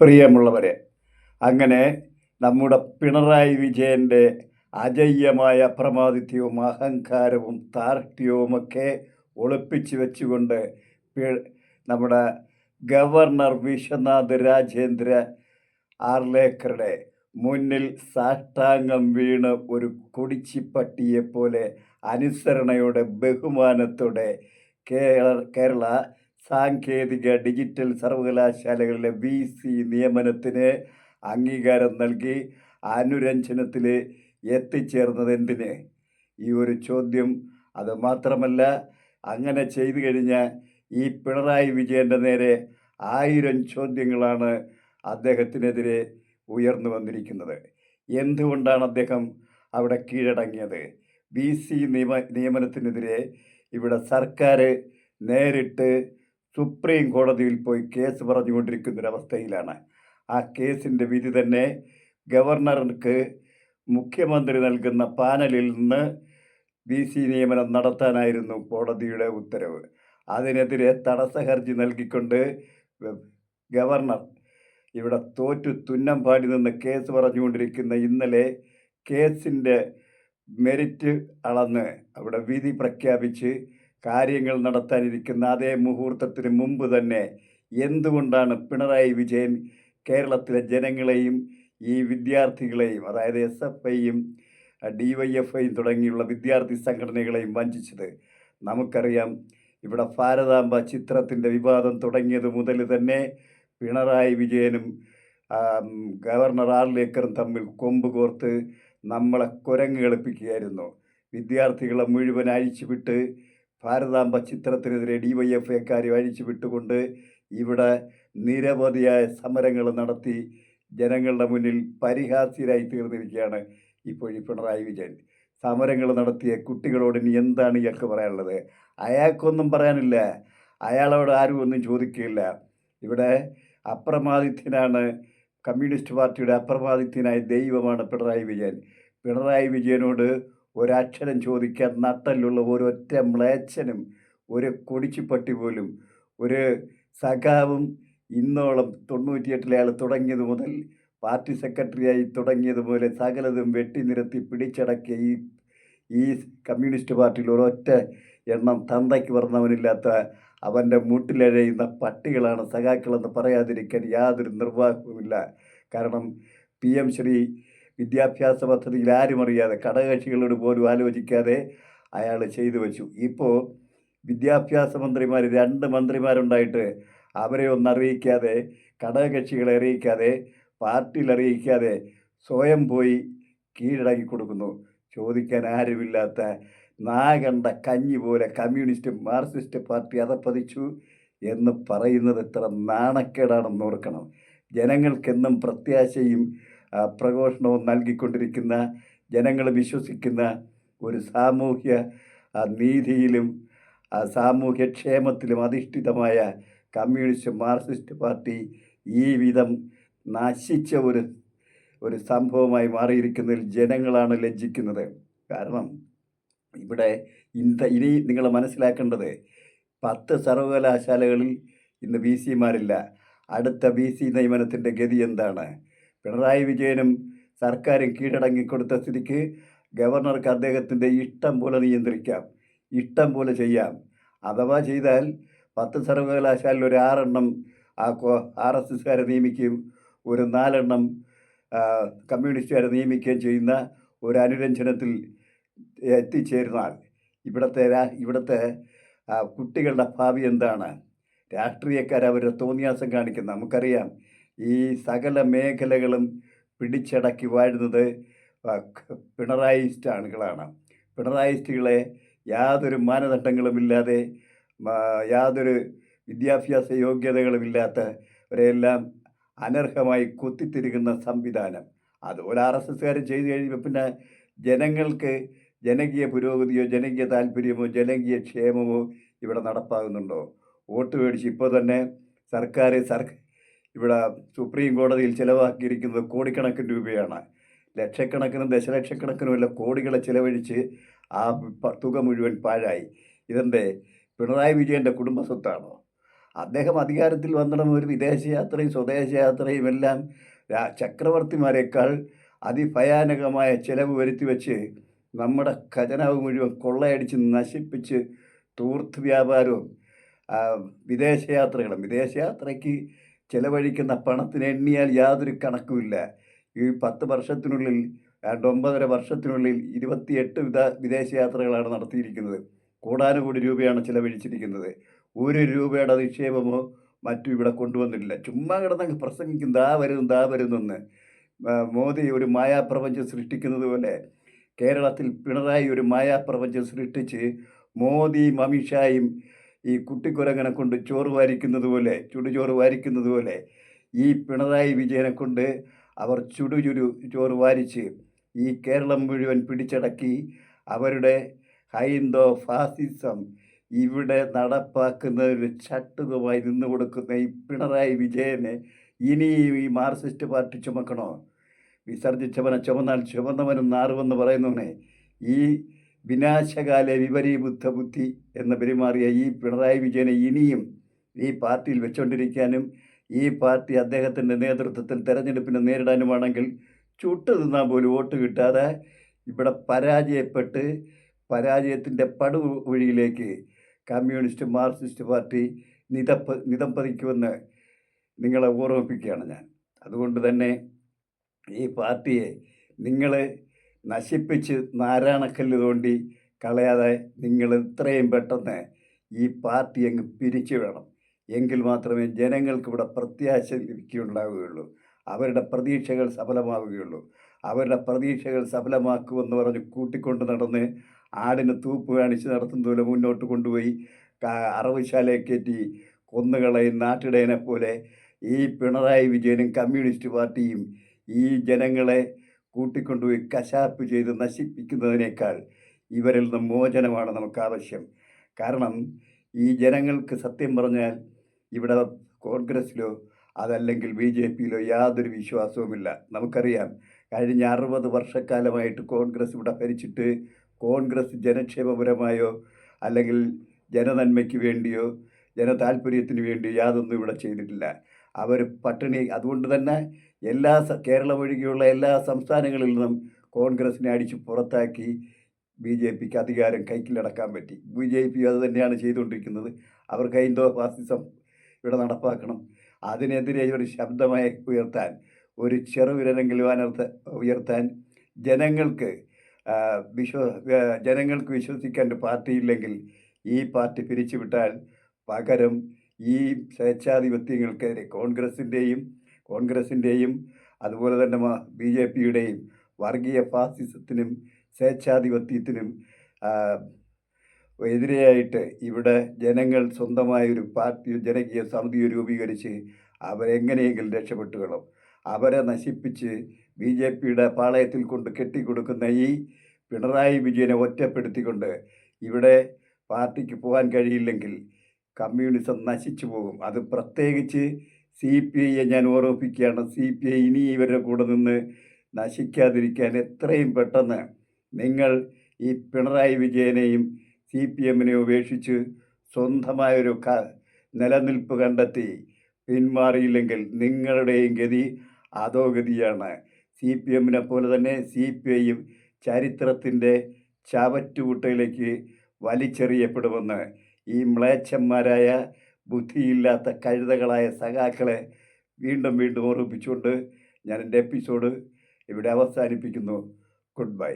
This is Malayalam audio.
പ്രിയമുള്ളവരെ അങ്ങനെ നമ്മുടെ പിണറായി വിജയന്റെ അജയ്യമായ അപ്രമാദിത്യവും അഹങ്കാരവും താർഷ്ട്യവുമൊക്കെ ഒളിപ്പിച്ച് വെച്ചുകൊണ്ട് നമ്മുടെ ഗവർണർ വിശ്വനാഥ് രാജേന്ദ്ര ആർലേക്കറുടെ മുന്നിൽ സാഷ്ടാംഗം വീണ് ഒരു കുടിച്ചിപ്പട്ടിയെപ്പോലെ അനുസരണയോടെ ബഹുമാനത്തോടെ കേരള കേരള സാങ്കേതിക ഡിജിറ്റൽ സർവകലാശാലകളിലെ വി സി നിയമനത്തിന് അംഗീകാരം നൽകി അനുരഞ്ജനത്തിൽ എത്തിച്ചേർന്നത് എന്തിന്? ഈ ഒരു ചോദ്യം അത് മാത്രമല്ല അങ്ങനെ ചെയ്തു കഴിഞ്ഞ ഈ പിണറായി വിജയന്റെ നേരെ ആയിരം ചോദ്യങ്ങളാണ് അദ്ദേഹത്തിനെതിരെ ഉയർന്നു വന്നിരിക്കുന്നത്. എന്തുകൊണ്ടാണ് അദ്ദേഹം അവിടെ കീഴടങ്ങിയത്? ബി സി നിയമ നിയമനത്തിനെതിരെ ഇവിടെ സർക്കാർ നേരിട്ട് സുപ്രീം കോടതിയിൽ പോയി കേസ് പറഞ്ഞുകൊണ്ടിരിക്കുന്നൊരവസ്ഥയിലാണ്. ആ കേസിന്റെ വിധി തന്നെ ഗവർണർക്ക് മുഖ്യമന്ത്രി നൽകുന്ന പാനലിൽ നിന്ന് വി സി നിയമനം നടത്താനായിരുന്നു കോടതിയുടെ ഉത്തരവ്. അതിനെതിരെ തടസ്സ ഹർജി നൽകിക്കൊണ്ട് ഗവർണർ ഇവിടെ തോറ്റു തുന്നം പാടി നിന്ന് കേസ് പറഞ്ഞുകൊണ്ടിരിക്കുന്ന ഇന്നലെ കേസിന്റെ മെറിറ്റ് അളന്ന് അവിടെ വിധി പ്രഖ്യാപിച്ച് കാര്യങ്ങൾ നടത്താനിരിക്കുന്ന അതേ മുഹൂർത്തത്തിന് മുമ്പ് തന്നെ എന്തുകൊണ്ടാണ് പിണറായി വിജയൻ കേരളത്തിലെ ജനങ്ങളെയും ഈ വിദ്യാർത്ഥികളെയും അതായത് എസ് എഫ് ഐയും ഡി വൈ എഫ് ഐയും തുടങ്ങിയുള്ള വിദ്യാർത്ഥി സംഘടനകളെയും വഞ്ചിച്ചത്? നമുക്കറിയാം ഇവിടെ ഭാരതാംബ ചിത്രത്തിന്റെ വിവാദം തുടങ്ങിയത് മുതൽ തന്നെ പിണറായി വിജയനും ഗവർണർ ആർലേക്കറും തമ്മിൽ കൊമ്പ് കോർത്ത് നമ്മളെ കുരങ്ങ് കളിപ്പിക്കുകയായിരുന്നു. വിദ്യാർത്ഥികളെ മുഴുവൻ അഴിച്ചുവിട്ട് ഭാരതാംബ ചിത്രത്തിനെതിരെ ഡി വൈ എഫ് ഐക്കാരെ അഴിച്ചു വിട്ടുകൊണ്ട് ഇവിടെ നിരവധിയായ സമരങ്ങൾ നടത്തി ജനങ്ങളുടെ മുന്നിൽ പരിഹാസ്യരായി തീർന്നിരിക്കുകയാണ് ഇപ്പോൾ ഈ പിണറായി വിജയൻ. സമരങ്ങൾ നടത്തിയ കുട്ടികളോട് ഇനി എന്താണ് ഇയാൾക്ക് പറയാനുള്ളത്? അയാൾക്കൊന്നും പറയാനില്ല. അയാളോട് ആരും ഒന്നും ചോദിക്കുകയില്ല. ഇവിടെ അപ്രമാദിത്യനാണ് കമ്മ്യൂണിസ്റ്റ് പാർട്ടിയുടെ അപ്രമാദിത്യനായ ദൈവമാണ് പിണറായി വിജയൻ. പിണറായി വിജയനോട് ഒരക്ഷരം ചോദിക്കാൻ നട്ടലുള്ള ഒരൊറ്റ മ്ലേച്ഛനും ഒരു കൊടിച്ചുപട്ടി പോലും ഒരു സഖാവും ഇന്നോളം തൊണ്ണൂറ്റിയെട്ടിലെ ആൾ തുടങ്ങിയത് മുതൽ പാർട്ടി സെക്രട്ടറിയായി തുടങ്ങിയത് മുതൽ സകലതും വെട്ടി നിരത്തി പിടിച്ചടക്കിയ ഈ ഈ കമ്മ്യൂണിസ്റ്റ് പാർട്ടിയിൽ ഒരൊറ്റ എണ്ണം തന്തയ്ക്ക് പറഞ്ഞവനില്ലാത്ത അവന്റെ മുട്ടിലഴയുന്ന പട്ടികളാണ് സഖാക്കളെന്ന് പറയാതിരിക്കാൻ യാതൊരു നിർവാഹവുമില്ല. കാരണം പി എം ശ്രീ വിദ്യാഭ്യാസ പദ്ധതിയിൽ ആരും അറിയാതെ ഘടകകക്ഷികളോട് പോലും ആലോചിക്കാതെ അയാൾ ചെയ്തു വെച്ചു. ഇപ്പോൾ വിദ്യാഭ്യാസ മന്ത്രിമാർ രണ്ട് മന്ത്രിമാരുണ്ടായിട്ട് അവരെ ഒന്നും അറിയിക്കാതെ ഘടകകക്ഷികളെ അറിയിക്കാതെ പാർട്ടിയിൽ അറിയിക്കാതെ സ്വയം പോയി കീഴടക്കി കൊടുക്കുന്നു. ചോദിക്കാൻ ആരുമില്ലാത്ത നാഗണ്ട കഞ്ഞി പോലെ കമ്മ്യൂണിസ്റ്റ് മാർക്സിസ്റ്റ് പാർട്ടി അതപ്പതിച്ചു എന്ന് പറയുന്നത് എത്ര നാണക്കേടാണെന്ന് ഓർക്കണം. ജനങ്ങൾക്കെന്നും പ്രത്യാശയും പ്രഘോഷണവും നൽകിക്കൊണ്ടിരിക്കുന്ന ജനങ്ങൾ വിശ്വസിക്കുന്ന ഒരു സാമൂഹ്യ നീതിയിലും സാമൂഹ്യക്ഷേമത്തിലും സാമൂഹ്യ ക്ഷേമത്തിലും അധിഷ്ഠിതമായ കമ്മ്യൂണിസ്റ്റ് മാർക്സിസ്റ്റ് പാർട്ടി ഈ വിധം നശിച്ച ഒരു ഒരു സംഭവമായി മാറിയിരിക്കുന്നതിൽ ജനങ്ങളാണ് ലജ്ജിക്കുന്നത്. കാരണം ഇവിടെ ഇന്ത ഇനി നിങ്ങൾ മനസ്സിലാക്കേണ്ടത് പത്ത് സർവകലാശാലകളിൽ ഇന്ന് ബി സിമാരില്ല അടുത്ത ബി സി നിയമനത്തിന്റെ ഗതി എന്താണ്? പിണറായി വിജയനും സർക്കാരും കീഴടങ്ങിക്കൊടുത്ത സ്ഥിതിക്ക് ഗവർണർക്ക് അദ്ദേഹത്തിന്റെ ഇഷ്ടം പോലെ നിയന്ത്രിക്കാം ഇഷ്ടം പോലെ ചെയ്യാം. അഥവാ ചെയ്താൽ പത്ത് സർവകലാശാലയിൽ ഒരു ആറെണ്ണം ആ ആർ എസ് എസ്കാരെ നിയമിക്കുകയും ഒരു നാലെണ്ണം കമ്മ്യൂണിസ്റ്റുകാരെ നിയമിക്കുകയും ചെയ്യുന്ന ഒരു അനുരഞ്ജനത്തിൽ എത്തിച്ചേരുന്നാൽ ഇവിടുത്തെ ഇവിടുത്തെ കുട്ടികളുടെ ഭാവി എന്താണ്? രാഷ്ട്രീയക്കാർ അവരുടെ തോന്നിയാസം കാണിക്കുന്നത് നമുക്കറിയാം. ഈ സകല മേഖലകളും പിടിച്ചടക്കി വാഴുന്നത് പിണറായിസ്റ്റ് ആളുകളാണ് പിണറായിസ്റ്റുകളെ യാതൊരു മാനദണ്ഡങ്ങളുമില്ലാതെ യാതൊരു വിദ്യാഭ്യാസ യോഗ്യതകളുമില്ലാത്ത അവരെല്ലാം അനർഹമായി കുത്തിത്തിരിക്കുന്ന സംവിധാനം. അതുപോലെ ആർ എസ് എസ്കാരും ചെയ്തു കഴിയുമ്പോൾ പിന്നെ ജനങ്ങൾക്ക് ജനകീയ പുരോഗതിയോ ജനകീയ താല്പര്യമോ ജനകീയ ക്ഷേമമോ ഇവിടെ നടപ്പാകുന്നുണ്ടോ? വോട്ട് മേടിച്ച് ഇപ്പോൾ തന്നെ സർക്കാർ സർ ഇവിടെ സുപ്രീം കോടതിയിൽ ചിലവാക്കിയിരിക്കുന്നത് കോടിക്കണക്കിന് രൂപയാണ്. ലക്ഷക്കണക്കിനും ദശലക്ഷക്കണക്കിനുമല്ല കോടികളെ ചിലവഴിച്ച് ആ തുക മുഴുവൻ പാഴായി. ഇതെന്റെ പിണറായി വിജയന്റെ കുടുംബ സ്വത്താണോ? അദ്ദേഹം അധികാരത്തിൽ വന്നിടം ഒരു വിദേശയാത്രയും സ്വദേശയാത്രയും എല്ലാം ചക്രവർത്തിമാരെക്കാൾ അതിഭയാനകമായ ചിലവ് വരുത്തി വെച്ച് നമ്മുടെ ഖജനാവ് മുഴുവൻ കൊള്ളയടിച്ച് നശിപ്പിച്ച് തൂർത്ത് വ്യാപാരവും വിദേശയാത്രകളും. വിദേശയാത്രയ്ക്ക് ചെലവഴിക്കുന്ന പണത്തിന് എണ്ണിയാൽ യാതൊരു കണക്കുമില്ല ഈ പത്ത് വർഷത്തിനുള്ളിൽ രണ്ട് ഒമ്പതര വർഷത്തിനുള്ളിൽ ഇരുപത്തിയെട്ട് വിധ വിദേശയാത്രകളാണ് നടത്തിയിരിക്കുന്നത്. കോടാനുകോടി രൂപയാണ് ചിലവഴിച്ചിരിക്കുന്നത്. ഒരു രൂപയുടെ നിക്ഷേപമോ മറ്റും ഇവിടെ കൊണ്ടുവന്നിട്ടില്ല. ചുമ്മാ കിടന്നങ്ങ് പ്രസംഗിക്കും ദാ വരുന്നു ദാ വരുന്നെന്ന് മോദി ഒരു മായാപ്രപഞ്ചം സൃഷ്ടിക്കുന്നത് പോലെ കേരളത്തിൽ പിണറായി ഒരു മായാപ്രപഞ്ചം സൃഷ്ടിച്ച് മോദിയും അമിത്ഷായും ഈ കുട്ടിക്കുരങ്ങനെ കൊണ്ട് ചോറ് വാരിക്കുന്നത് പോലെ ചുടുചോറ് വാരിക്കുന്നത് പോലെ ഈ പിണറായി വിജയനെ കൊണ്ട് അവർ ചുടുചുരു ചോറ് വാരിച്ച് ഈ കേരളം മുഴുവൻ പിടിച്ചടക്കി അവരുടെ ഹൈന്ദവ ഫാസിസം ഇവിടെ നടപ്പാക്കുന്നതിൽ ചട്ടുകമായി നിന്ന് കൊടുക്കുന്ന ഈ പിണറായി വിജയനെ ഇനിയും ഈ മാർക്സിസ്റ്റ് പാർട്ടി ചുമക്കണോ? വിസർജിച്ചവനെ ചുമന്നാൽ ചുമന്നവനും നാറുമെന്ന് പറയുന്നവനെ ഈ വിനാശകാല വിപരീബുദ്ധ ബുദ്ധി എന്ന് പെരുമാറിയ ഈ പിണറായി വിജയനെ ഇനിയും ഈ പാർട്ടിയിൽ വെച്ചുകൊണ്ടിരിക്കാനും ഈ പാർട്ടി അദ്ദേഹത്തിന്റെ നേതൃത്വത്തിൽ തെരഞ്ഞെടുപ്പിനെ നേരിടാനുമാണെങ്കിൽ ചുട്ടു നിന്നാൽ പോലും വോട്ട് കിട്ടാതെ ഇവിടെ പരാജയപ്പെട്ട് പരാജയത്തിന്റെ പടു വഴിയിലേക്ക് കമ്മ്യൂണിസ്റ്റ് മാർക്സിസ്റ്റ് പാർട്ടി നിതപ്പ് നിതം പതിക്കുമെന്ന് നിങ്ങളെ ഓർമ്മിപ്പിക്കുകയാണ് ഞാൻ. അതുകൊണ്ട് തന്നെ ഈ പാർട്ടിയെ നിങ്ങൾ നശിപ്പിച്ച് നാരായണക്കല്ല് തോണ്ടി കളയാതെ നിങ്ങൾ ഇത്രയും പെട്ടെന്ന് ഈ പാർട്ടി അങ്ങ് പിരിച്ചു വേണം എങ്കിൽ മാത്രമേ ജനങ്ങൾക്ക് ഇവിടെ പ്രത്യാശ ലഭിക്കുകയുണ്ടാവുകയുള്ളൂ. അവരുടെ പ്രതീക്ഷകൾ സഫലമാവുകയുള്ളൂ. അവരുടെ പ്രതീക്ഷകൾ സഫലമാക്കുമെന്ന് പറഞ്ഞ് കൂട്ടിക്കൊണ്ട് നടന്ന് ആടിന് തൂപ്പ് കാണിച്ച് നടത്തുന്നതുപോലെ മുന്നോട്ട് കൊണ്ടുപോയി അറവുശാലയെ കയറ്റി കൊന്നുകളയും നാട്ടിടയനെ പോലെ ഈ പിണറായി വിജയനും കമ്മ്യൂണിസ്റ്റ് പാർട്ടിയും ഈ ജനങ്ങളെ കൂട്ടിക്കൊണ്ടുപോയി കശാപ്പ് ചെയ്ത് നശിപ്പിക്കുന്നതിനേക്കാൾ ഇവരിൽ നിന്ന് മോചനമാണ് നമുക്ക് ആവശ്യം കാരണം ഈ ജനങ്ങൾക്ക് സത്യം പറഞ്ഞാൽ ഇവിടെ കോൺഗ്രസ്സിലോ അതല്ലെങ്കിൽ ബി ജെ പിയിലോ യാതൊരു വിശ്വാസവുമില്ല. നമുക്കറിയാം കഴിഞ്ഞ അറുപത് വർഷക്കാലമായിട്ട് കോൺഗ്രസ് ഇവിടെ ഭരിച്ചിട്ട് കോൺഗ്രസ് ജനക്ഷേമപരമായോ അല്ലെങ്കിൽ ജനനന്മയ്ക്ക് വേണ്ടിയോ ജനതാൽപര്യത്തിന് വേണ്ടിയോ യാതൊന്നും ഇവിടെ ചെയ്തിട്ടില്ല. അവർ പട്ടിണി അതുകൊണ്ട് തന്നെ എല്ലാ കേരളം ഒഴികെയുള്ള എല്ലാ സംസ്ഥാനങ്ങളിൽ നിന്നും കോൺഗ്രസിനെ അടിച്ച് പുറത്താക്കി ബി ജെ പിക്ക് അധികാരം കൈക്കിലടക്കാൻ പറ്റി. ബി ജെ പി അത് തന്നെയാണ് ചെയ്തുകൊണ്ടിരിക്കുന്നത്. അവർക്ക് ഹൈന്ദവ ഫാസിസം ഇവിടെ നടപ്പാക്കണം. അതിനെതിരെ ഒരു ശബ്ദമായി ഉയർത്താൻ ഒരു ചെറുവിരലെങ്കിലും അനർത്ത ഉയർത്താൻ ജനങ്ങൾക്ക് വിശ്വ ജനങ്ങൾക്ക് വിശ്വസിക്കാൻ പാർട്ടിയില്ലെങ്കിൽ ഈ പാർട്ടി പിരിച്ചുവിട്ടാൽ പകരം ഈ സ്വേച്ഛാധിപത്യങ്ങൾക്കെതിരെ കോൺഗ്രസിന്റെയും കോൺഗ്രസിന്റെയും അതുപോലെ തന്നെ ബി ജെ പിയുടെയും വർഗീയ ഫാസിസത്തിനും സ്വേച്ഛാധിപത്യത്തിനും എതിരെയായിട്ട് ഇവിടെ ജനങ്ങൾ സ്വന്തമായൊരു പാർട്ടി ജനകീയ സമിതി രൂപീകരിച്ച് അവരെങ്ങനെയെങ്കിലും രക്ഷപ്പെട്ടുകളും അവരെ നശിപ്പിച്ച് ബി ജെ പിയുടെ പാളയത്തിൽ കൊണ്ട് കെട്ടിക്കൊടുക്കുന്ന ഈ പിണറായി വിജയനെ ഒറ്റപ്പെടുത്തിക്കൊണ്ട് ഇവിടെ പാർട്ടിക്ക് പോകാൻ കഴിയില്ലെങ്കിൽ കമ്മ്യൂണിസം നശിച്ചു പോകും. അത് പ്രത്യേകിച്ച് സി പി ഐയെ ഞാൻ ഓർമ്മിപ്പിക്കുകയാണ്. സി പി ഐ ഇനി ഇവരുടെ കൂടെ നിന്ന് നശിക്കാതിരിക്കാൻ എത്രയും പെട്ടെന്ന് നിങ്ങൾ ഈ പിണറായി വിജയനെയും സി പി എമ്മിനെ ഉപേക്ഷിച്ച് സ്വന്തമായൊരു ക നിലനിൽപ്പ് കണ്ടെത്തി പിന്മാറിയില്ലെങ്കിൽ നിങ്ങളുടെയും ഗതി അധോഗതിയാണ് സി പി എമ്മിനെ പോലെ തന്നെ സി പി ഐയും ചരിത്രത്തിന്റെ ചവറ്റുകുട്ടയിലേക്ക് വലിച്ചെറിയപ്പെടുമെന്ന് ഈ മ്ലേച്ഛന്മാരായ ബുദ്ധിയില്ലാത്ത കഴുതകളായ സഖാക്കളെ വീണ്ടും വീണ്ടും ഓർമ്മിപ്പിച്ചുകൊണ്ട് ഞാൻ എന്റെ എപ്പിസോഡ് ഇവിടെ അവസാനിപ്പിക്കുന്നു. Good bye.